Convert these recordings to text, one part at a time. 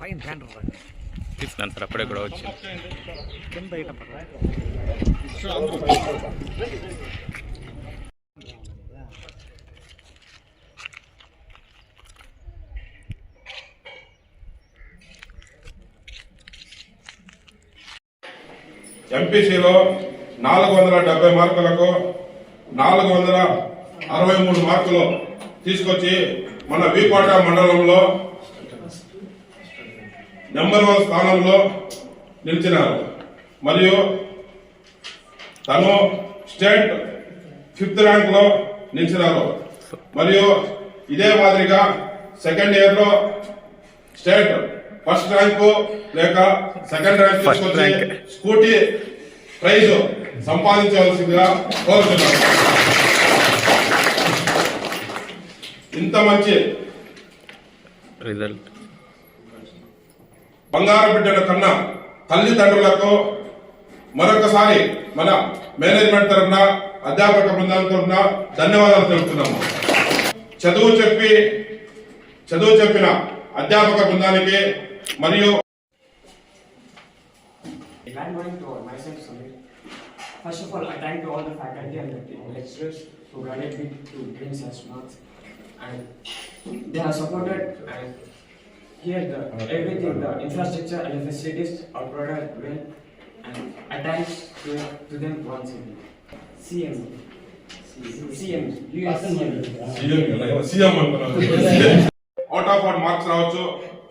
పైన తీసుకున్నాను సార్ అప్పుడే కూడా వచ్చి కింద ఎంపీసీలో నాలుగు వందల డెబ్బై మార్కులకు నాలుగు వందల అరవై మూడు మార్కులు తీసుకొచ్చి మన వీకోట మండలంలో నెంబర్ వన్ స్థానంలో నిలిచినారు మరియు తను స్టేట్ ఫిఫ్త్ ర్యాంక్లో నిలిచినారు మరియు ఇదే మాదిరిగా సెకండ్ ఇయర్లో స్టేట్ ఫస్ట్ ర్యాంకు లేక సెకండ్ ర్యాంక్. స్కూటీ ప్రైజ్ సంపాదించవలసిందిగా కోరుతున్నాను. ఇంత మంచి రిజల్ట్. బంగారు బిడ్డల కన్నా తల్లిదండ్రులకు మరొకసారి మన మేనేజ్మెంట్ తరఫున అధ్యాపక బృందం తరఫున ధన్యవాదాలు తెలుపుతున్నాము. చదువు చెప్పి చదువు చెప్పిన అధ్యాపక బృందానికి మరియు First of all, I thank to all the faculty and the lecturers who guided me to gain such marks. And they have supported and here the everything, the infrastructure and the facilities are provided well. And I thank to, to them once again. CM. CM. USCM. CM out of out marks రావచ్చు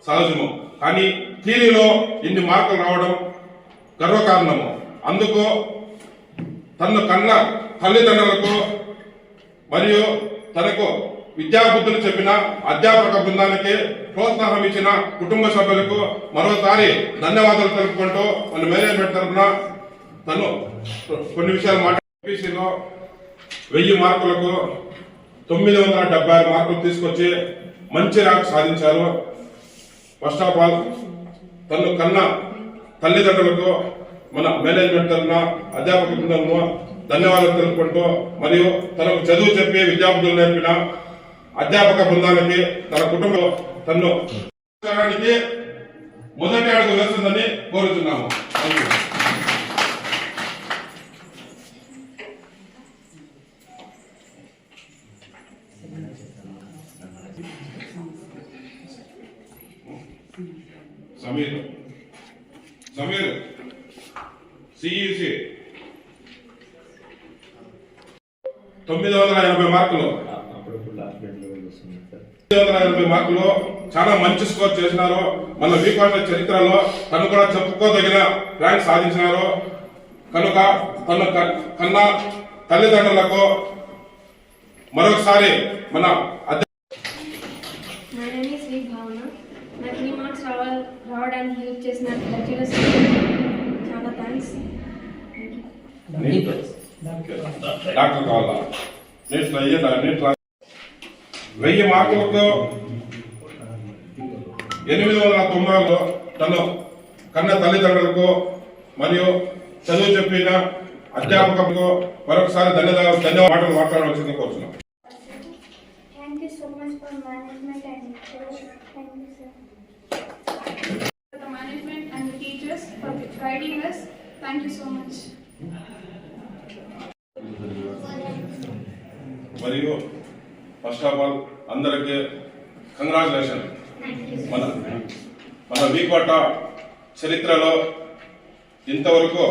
సహజము కానీ థీరీలో ఇన్ని మార్కులు రావడం గర్వకారణము అందుకు తన కన్న తల్లిదండ్రులకు మరియు తనకు విద్యాబుద్ధులు చెప్పిన అధ్యాపక బృందానికి ప్రోత్సాహం ఇచ్చిన కుటుంబ సభ్యులకు మరోసారి ధన్యవాదాలు తెలుపుకుంటూ వాళ్ళు మేనేజ్మెంట్ తరఫున తను కొన్ని విషయాలు మాట్లాడిలో వెయ్యి మార్కులకు తొమ్మిది వందల డెబ్బై ఆరు మార్కులు తీసుకొచ్చి మంచి ర్యాంక్ సాధించారు. ఫస్ట్ ఆఫ్ ఆల్ తను కన్న తల్లిదండ్రులకు మన మేనేజ్మెంట్ తరఫున అధ్యాపక బృందము ధన్యవాదాలు తెలుపుకుంటూ మరియు తనకు చదువు చెప్పి విద్యార్థులు నేర్పిన అధ్యాపక బృందానికి తన కుటుంబం తను మొదటి అడుగు వేస్తుందని కోరుతున్నాము. సమీర్. సమీర్. సిఈసి తొమ్మిది వందల ఎనభై మార్కులు. తొమ్మిది వందల ఎనభై మార్కులు చాలా మంచి స్కోర్ చేసినారు. మన వీకోట చరిత్రలో తను కూడా చెప్పుకోదగిన ర్యాంక్ సాధించినారు. కనుక తన క- కన్నా తల్లిదండ్రులకు మరొకసారి మన నాకు ఈ మార్క్స్ రావడానికి హెల్ప్ చేసిన లెక్చరర్స్ చాలా థ్యాంక్స్ డాక్టర్ కావాలా? నీట్లో అయ్యేదా నీట్లో వెయ్యి మార్కులకు ఎనిమిది వందల తొంభైలో తను కన్న తల్లిదండ్రులకు మరియు చదువు చెప్పిన అధ్యాపకులకు మరొకసారి ధన్యవాదాలు ధన్యవాదాలు మాటలు మాట్లాడవలసింది కోరుతున్నాం Thank you so much for management and lecturers. Thank you, sir. the management and the teachers for guiding us. Thank you so much. మరియు ఫస్ట్ ఆఫ్ ఆల్ అందరికీ కంగ్రాచులేషన్ మన మన వీకోట చరిత్రలో ఇంతవరకు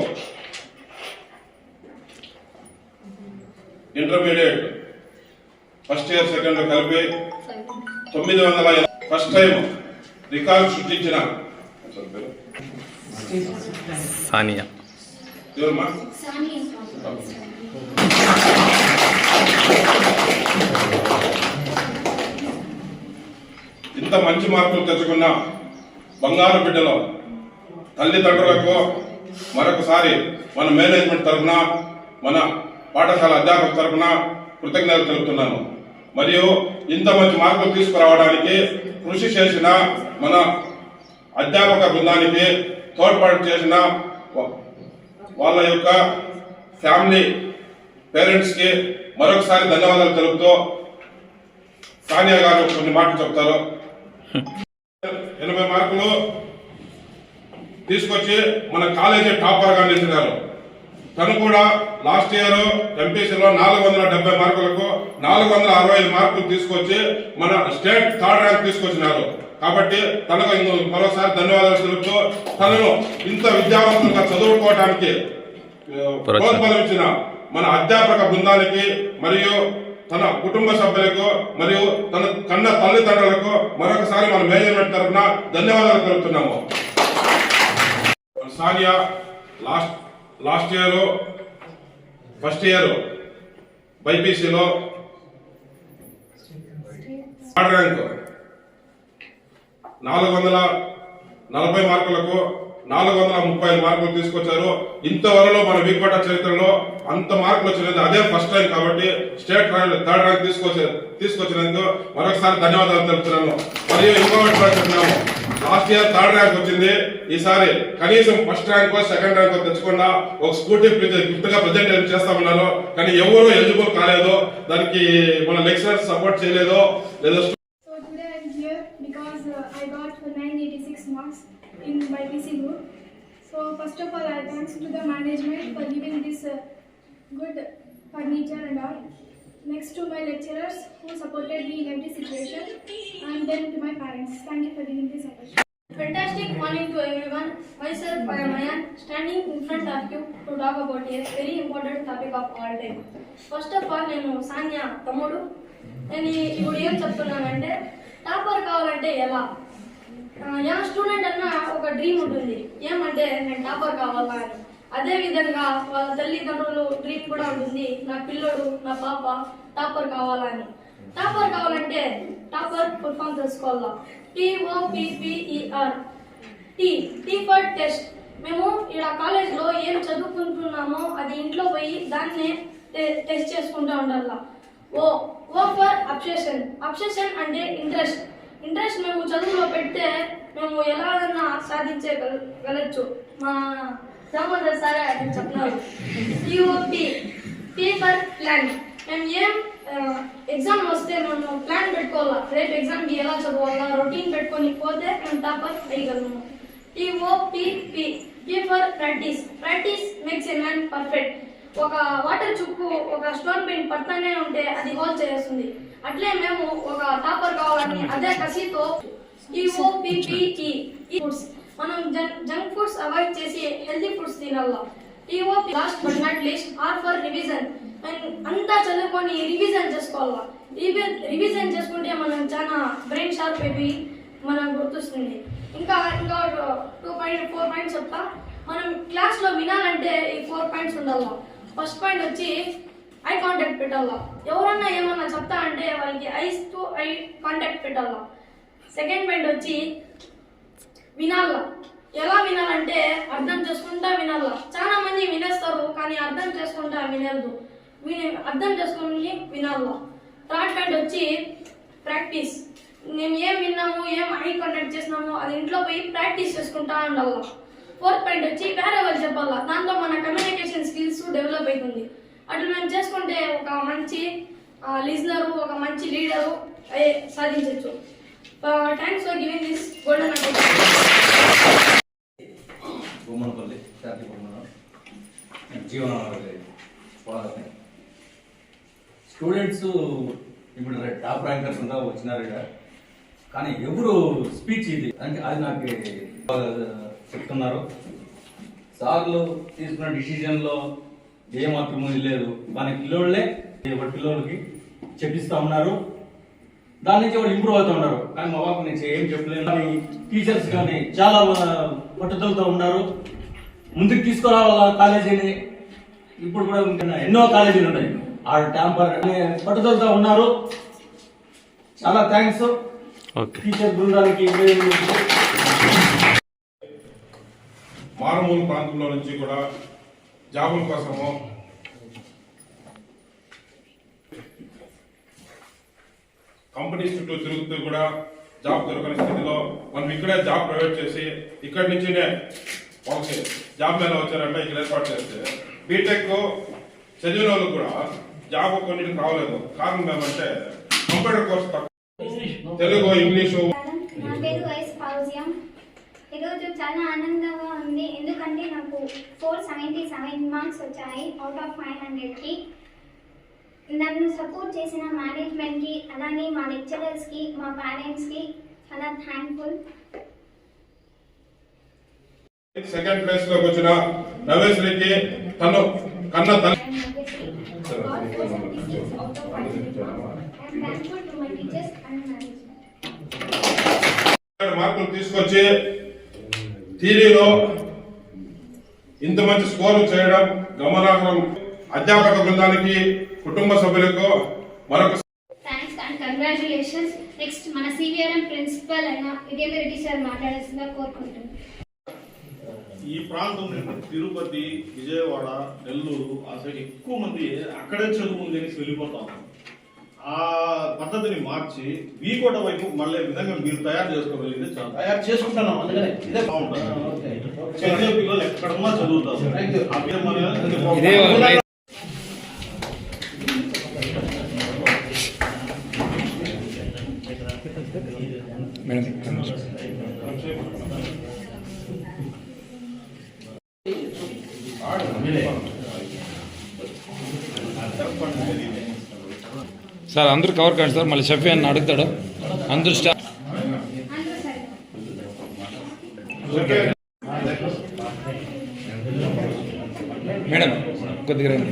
intermediate first year second year కలిపి తొమ్మిది వందల first time record సృష్టించిన? సానియా ఎవరమ్మా? ఇంత మంచి మార్కులు తెచ్చుకున్న బంగారు బిడ్డలు తల్లిదండ్రులకు మరొకసారి మన మేనేజ్మెంట్ తరఫున మన పాఠశాల అధ్యాపక తరఫున కృతజ్ఞతలు తెలుపుతున్నాను. మరియు ఇంత మంచి మార్కులు తీసుకురావడానికి కృషి చేసిన మన అధ్యాపక బృందానికి తోడ్పాటు చేసిన వాళ్ళ యొక్క ఫ్యామిలీ పేరెంట్స్కి మరొకసారి ధన్యవాదాలు తెలుపుతూ సానియా గారు కొన్ని మాటలు చెప్తారు. ఎనభై మార్కులు తీసుకొచ్చి మన కాలేజీ టాపర్గా నిలిచినారు తను కూడా లాస్ట్ ఇయర్ ఎంపీసీలో నాలుగు వందల డెబ్బై మార్కులకు నాలుగు వందల అరవై ఐదు మార్కులు తీసుకొచ్చి మన స్టేట్ థర్డ్ ర్యాంక్ తీసుకొచ్చినారు. కాబట్టి తనకు మరోసారి ధన్యవాదాలు తెలుపుతూ తనను ఇంత విద్యావంతులుగా చదువుకోవడానికి ప్రోత్సాహించిన మన అధ్యాపక బృందానికి మరియు తన కుటుంబ సభ్యులకు మరియు తన కన్న తల్లిదండ్రులకు మరొకసారి మన మేనేజ్మెంట్ తరఫున ధన్యవాదాలు తెలుపుతున్నాము. Sania last last year first year బైపీసీలో third rank. నాలుగు వందల నలభై మార్కులకు నాలుగు వందల ముప్పై మార్కులు తీసుకొచ్చారు. ఇంతవరలో మన వీకోట చరిత్రలో అంత మార్కులు వచ్చినది అదే ఫస్ట్ టైం కాబట్టి స్టేట్ ర్యాంక్ థర్డ్ ర్యాంక్ తీసుకొచ్చి తీసుకొచ్చినందుకు మరొకసారి ధన్యవాదాలు తెలుపుతున్నాను. మరియు ఇంకొకటి చెప్తున్నాము లాస్ట్ ఇయర్ థర్డ్ ర్యాంక్ వచ్చింది. ఈసారి కనీసం ఫస్ట్ ర్యాంక్ సెకండ్ ర్యాంక్ తెచ్చకుండా ఒక స్కూటీ గిఫ్ట్గా ప్రజెంట్ చేస్తామన్నారు. కానీ ఎవరు ఎలిజిబుల్ కాలేదు. దానికి మన లెక్చరర్ సపోర్ట్ చేయలేదో లేదో I got 986 marks in my PC group. So first of all, I thanks to the management for giving this uh, good furniture and all. Next to my lecturers who supported me in every situation, and then to my parents. Thank you for giving this opportunity. Fantastic morning to everyone. Myself, I am Ayan, standing in front of you to talk about a very important topic of all time. First of all నేను సాన్యా తమ్ముడు నేను ఈ- ఇప్పుడు ఏం చెప్తున్నానంటే topper కావాలంటే ఎలా? ఆ, ఏ స్టూడెంట్ అన్న ఒక డ్రీమ్ ఉంటుంది. ఏమంటే నేను టాపర్ కావాలా? అని. అదే విధంగా వాళ్ళ తల్లిదండ్రులు డ్రీమ్ కూడా ఉంటుంది. నా పిల్లోడు నా పాప టాపర్ కావాలా? అని. టాపర్ కావాలంటే టాపర్ ఫుల్ చేసుకోవాలా. తెలుసుకోవాలా T O P P E R T T for test మేము ఇక్కడ కాలేజ్లో ఏం చదువుకుంటున్నామో అది ఇంట్లో పోయి దాన్నే టెస్ట్ చేసుకుంటూ ఉండాలా. O O for obsession obsession అంటే ఇంట్రెస్ట్. ఇంట్రెస్ట్ మేము చదువులో పెడితే మేము ఎలాగన్నా సాధించే మా దామోదర్ సార్ అది చెప్తున్నారు టిఓపి ఫర్ ప్లాన్ మేము ఏం ఎగ్జామ్ వస్తే మేము ప్లాన్ పెట్టుకోవాలా? రేపు ఎగ్జామ్కి ఎలా చదవాలా? రొటీన్ పెట్టుకొని పోతే మేము టాపర్ వేయగలము. T O P P P for practice practice makes a man perfect ఒక వాటర్ చుక్కు ఒక స్టోన్ పెయింట్ పడతానే ఉంటే అది హోల్ చేస్తుంది. అట్లే మేము ఒక టాపర్ కావాలని అదే కసితో T O P P T foods మనం జంక్ ఫుడ్స్ అవాయిడ్ చేసి హెల్తీ ఫుడ్స్ తినాలా T O P last but not least R for revision. అంతా చదువుకొని రివిజన్ చేసుకోవాలా. రివిజన్ చేసుకుంటే మనం చాలా బ్రెయిన్ షార్ప్ అయిపోయి మనం గుర్తొస్తుంది. ఇంకా ఇంకా టూ పాయింట్ ఫోర్ పాయింట్స్ చెప్తా. మనం క్లాస్లో వినాలంటే ఈ ఫోర్ పాయింట్స్ ఉండాలా ఫస్ట్ పాయింట్ వచ్చి ఐ కాంటాక్ట్ పెట్టాలా? ఎవరన్నా ఏమన్నా చెప్తా అంటే వాళ్ళకి ఐస్ టు ఐ కాంటాక్ట్ పెట్టాలా? సెకండ్ పాయింట్ వచ్చి వినాలా? ఎలా వినాలంటే అర్థం చేసుకుంటా వినాలా? చాలా మంది వినేస్తారు కానీ అర్థం చేసుకుంటా వినరు విని అర్థం చేసుకుని వినాలా? థర్డ్ పాయింట్ వచ్చి ప్రాక్టీస్ మేము ఏం విన్నాము ఏం ఐ కాంటాక్ట్ చేసినాము అది ఇంట్లో పోయి ప్రాక్టీస్ చేసుకుంటా ఉండాలా? ఫోర్త్ పాయింట్ వచ్చి వేరే వాళ్ళు చెప్పాలా? దాంతో మన కమ్యూనికేషన్ స్కిల్స్ డెవలప్ అవుతుంది. అట్లా మేము చేసుకుంటే ఒక మంచి లిజనరు ఒక మంచి లీడరు సాధించవచ్చు thanks for giving this golden Bommanapalli students ఇప్పుడు టాప్ ర్యాంకర్స్ అంతా వచ్చినారు కానీ ఎవరు స్పీచ్ ఇది? అంటే అది నాకు చెప్తున్నారు. సార్లు తీసుకున్న డిసిజన్లో ఏ మాత్రము లేదు. కానీ పిల్లోళ్ళే ఒకటి పిల్లోళ్ళకి చెప్పిస్తా ఉన్నారు. దాని నుంచి వాడు ఇంప్రూవ్ అవుతూ ఉన్నారు. కానీ మా బాబు నుంచి ఏం చెప్పలేదు కానీ టీచర్స్ కానీ చాలా పట్టుదలతో ఉన్నారు. ముందుకు తీసుకురావాల కాలేజీని? ఇప్పుడు కూడా ఇంకా ఎన్నో కాలేజీలు ఉన్నాయి. ఆ ట్యాంపర్ అనే పట్టుదలతో ఉన్నారు. చాలా థ్యాంక్స్ టీచర్ బృందానికి మారుమూల ప్రాంతంలో నుంచి కూడా జాబుల కోసము కంపెనీస్ చుట్టూ తిరుగుతూ కూడా జాబ్ దొరకని స్థితిలో మనం ఇక్కడే జాబ్ ప్రొవైడ్ చేసి ఇక్కడి నుంచినే వాళ్ళకి జాబ్ మీద వచ్చారంటే ఇక్కడ ఏర్పాటు చేస్తే బీటెక్ చదివిన వాళ్ళకు కూడా జాబ్ కొన్నిటికి రావలేదు. కారణం ఏమంటే కంప్యూటర్ కోర్స్ తక్కువ. తెలుగు ఇంగ్లీషు. ఈరోజు చాలా ఆనందంగా ఉంది. ఎందుకంటే నాకు ఫోర్ సెవెంటీ సెవెన్ మార్క్స్ వచ్చాయి అవుట్ ఆఫ్ ఫైవ్ హండ్రెడ్కి నన్ను సపోర్ట్ చేసిన మేనేజ్మెంట్కి అలానే మా లెక్చరర్స్కి మా పేరెంట్స్కి చాలా థ్యాంక్ఫుల్ సెకండ్ ప్లేస్లోకి వచ్చిన నవేశ్వరికి తను కన్న తల్లి. I'm thankful to my teachers and management మార్కులు తీసుకొచ్చి థియరీలో ఇంత మంచి స్కోర్ చేయడం గమనార్హం అధ్యాపక బృందానికి కుటుంబ సభ్యులకు మరొక కంగ్రాచులేషన్స్ నెక్స్ట్ మన సివిఆర్ఎం ప్రిన్సిపల్ అయిన విజేంద్ర రెడ్డి సార్ మాట్లాడాల్సిందిగా కోరుకుంటున్నాను ఈ ప్రాంతం నుండి తిరుపతి విజయవాడ నెల్లూరు ఆ సైడ్ ఎక్కువ మంది అక్కడే చదువుకుంది అనేసి వెళ్ళిపోతా ఉన్నారు. ఆ పద్ధతిని మార్చి వీకోట వైపు మళ్ళీ విధంగా మీరు తయారు చేసుకోగలిగితే చాలు. తయారు చేసుకుంటున్నాం అందుకనే. ఇదే బాగుంటుంది. చదివే పిల్లలు ఎక్కడున్నా చదువుతారు ఆ పేరు మన- ఇదే వాళ్ళ మేడం సార్ అందరూ కవర్ కాండి సార్ మళ్ళీ షఫీ అని అడుగుతాడు అందరూ స్టా అందరూ సరే మేడం కొద్దిగా రండి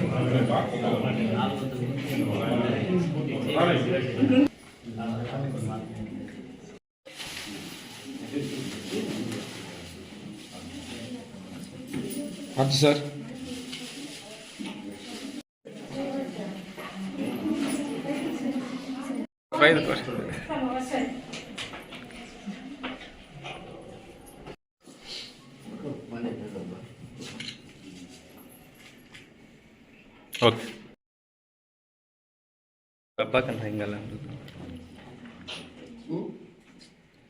అర్థం సార్ বাইর কর ಓಕೆ ಕಬ್ಬಾಕಂತ ಹಿಂಗಲ್ಲ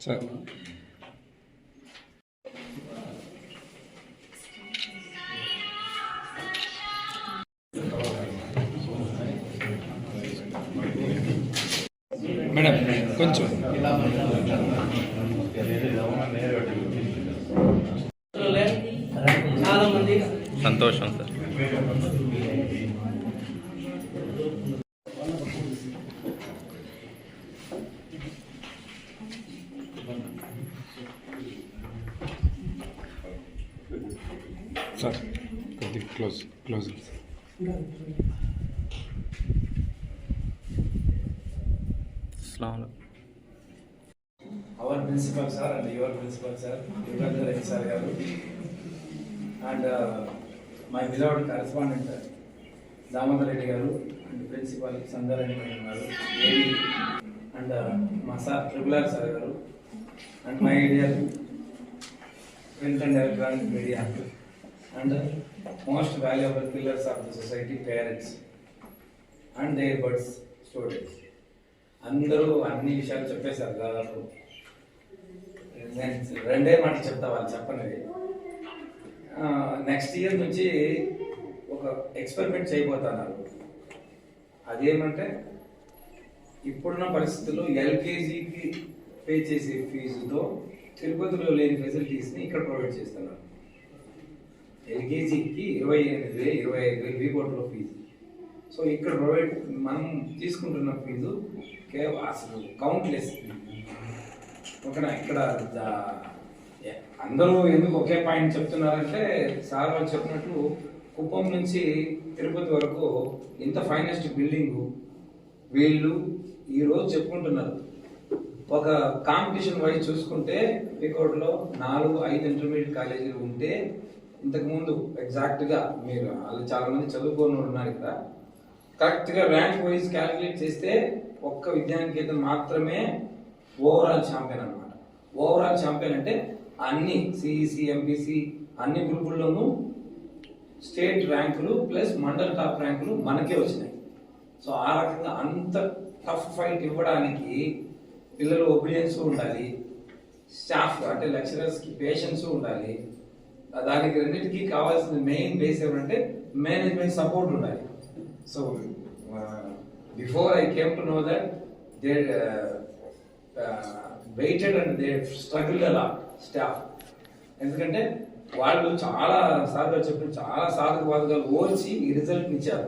ಸರ್ కొంచెం సంతోషం సార్. సార్ కొద్దిగా క్లోజ్ క్లోజ్. అస్సలం principal sir and your principal sir Yugandhar Reddy sir garu. And my Vijayawada correspondent Damodar Reddy garu and principal Sandareddy madam garu and uh, మా sir ట్రిపులర్ sir garu. And my dear print and electronic media and most valuable pillars of the society parents and their birds students అందరూ అన్ని విషయాలు చెప్పేశారు దాదాపు. రెండే మాట చెప్తా వాళ్ళు చెప్పనిది. నెక్స్ట్ ఇయర్ నుంచి ఒక ఎక్స్పెరిమెంట్ చేయబోతున్నారు. అదేమంటే ఇప్పుడున్న పరిస్థితుల్లో ఎల్కేజీకి పే చేసే ఫీజుతో తిరుపతిలో లేని ఫెసిలిటీస్ని ఇక్కడ ప్రొవైడ్ చేస్తున్నారు. ఎల్కేజీకి ఇరవై ఎనిమిది వేలు ఇరవై ఐదు వేలు వీకోట్లో ఫీజు సో ఇక్కడ ప్రొవైడ్ మనం తీసుకుంటున్న ఫీజు కేవలం అసలు కౌంట్లెస్ ఓకేనా ఇక్కడ అందరూ ఎందుకు ఒకే పాయింట్ చెప్తున్నారంటే సార్ వాళ్ళు చెప్పినట్లు కుప్పం నుంచి తిరుపతి వరకు ఇంత ఫైనెస్ట్ బిల్డింగ్ వీళ్ళు ఈరోజు చెప్పుకుంటున్నారు. ఒక కాంపిటీషన్ వైజ్ చూసుకుంటే వికోట్లో నాలుగు ఐదు ఇంటర్మీడియట్ కాలేజీలు ఉంటే ఇంతకుముందు ఎగ్జాక్ట్గా మీరు వాళ్ళు చాలామంది చదువుకొని ఉన్నారు ఇక్కడ కరెక్ట్గా ర్యాంక్ వైజ్ క్యాలిక్యులేట్ చేస్తే ఒక్క విద్యానికేతన్ మాత్రమే ఓవరాల్ ఛాంపియన్ అన్నమాట. ఓవరాల్ ఛాంపియన్ అంటే అన్ని సిఈసి ఎంపీసీ అన్ని గ్రూపుల్లోనూ స్టేట్ ర్యాంకులు ప్లస్ మండల్ టాప్ ర్యాంకులు మనకే వచ్చినాయి. సో ఆ రకంగా అంత టఫ్ ఫైట్ ఇవ్వడానికి పిల్లలు ఒబీడియన్స్ ఉండాలి. స్టాఫ్ అంటే లెక్చరర్స్కి పేషెన్స్ ఉండాలి. దానికి రెండింటికి కావాల్సిన మెయిన్ బేస్ ఏమంటే మేనేజ్మెంట్ సపోర్ట్ ఉండాలి. So before I came to know that they waited and they struggle అలా స్టాఫ్ ఎందుకంటే వాళ్ళు చాలా సార్లు చెప్పిన చాలా సాధక బాధకాలు ఓర్చి ఈ రిజల్ట్ ఇచ్చారు.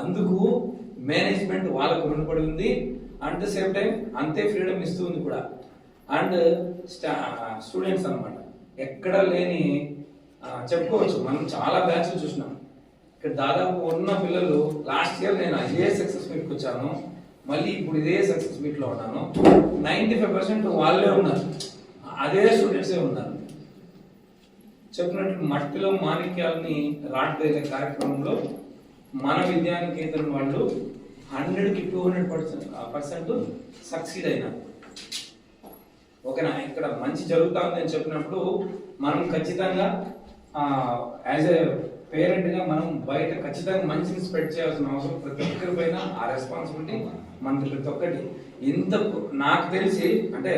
అందుకు మేనేజ్మెంట్ వాళ్ళకు రుణపడి ఉంది. అట్ ద సేమ్ టైం అంతే ఫ్రీడమ్ ఇస్తూ ఉంది కూడా. అండ్ స్టూడెంట్స్ అనమాట ఎక్కడ లేని చెప్పుకోవచ్చు. మనం చాలా బ్యాచ్లు చూసినాం. ఇక్కడ దాదాపు ఉన్న పిల్లలు లాస్ట్ ఇయర్ నేను ఏ సక్సెస్ మీట్కి వచ్చాను. మళ్ళీ ఇప్పుడు ఇదే సక్సెస్ మీట్లో ఉన్నాను. నైంటీ ఫైవ్ పర్సెంట్ వాళ్ళే ఉన్నారు. అదే స్టూడెంట్సే ఉన్నారు. చెప్పినట్టు మట్టిలో మాణిక్యాలని రాట్వేసే కార్యక్రమంలో మన విద్యానికేతన్ వాళ్ళు హండ్రెడ్కి two hundred percent percent succeed అయినారు. ఓకేనా? ఇక్కడ మంచి జరుగుతుంది అని చెప్పినప్పుడు మనం ఖచ్చితంగా యాజ్ ఎ పేరెంట్గా మనం బయట ఖచ్చితంగా మంచిని స్ప్రెడ్ చేయాల్సిన అవసరం ప్రతి ఒక్కరి పైన ఆ రెస్పాన్సిబిలిటీ మనకి ప్రతి ఒక్కటి ఇంత నాకు తెలిసి అంటే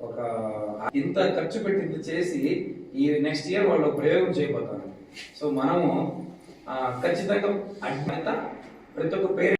ఒక ఇంత ఖర్చు పెట్టి ఇంత చేసి ఈ నెక్స్ట్ ఇయర్ వాళ్ళు ప్రయోగం చేయబోతారు సో మనము ఖచ్చితంగా అడ్డంత ప్రతి ఒక్క పేరెంట్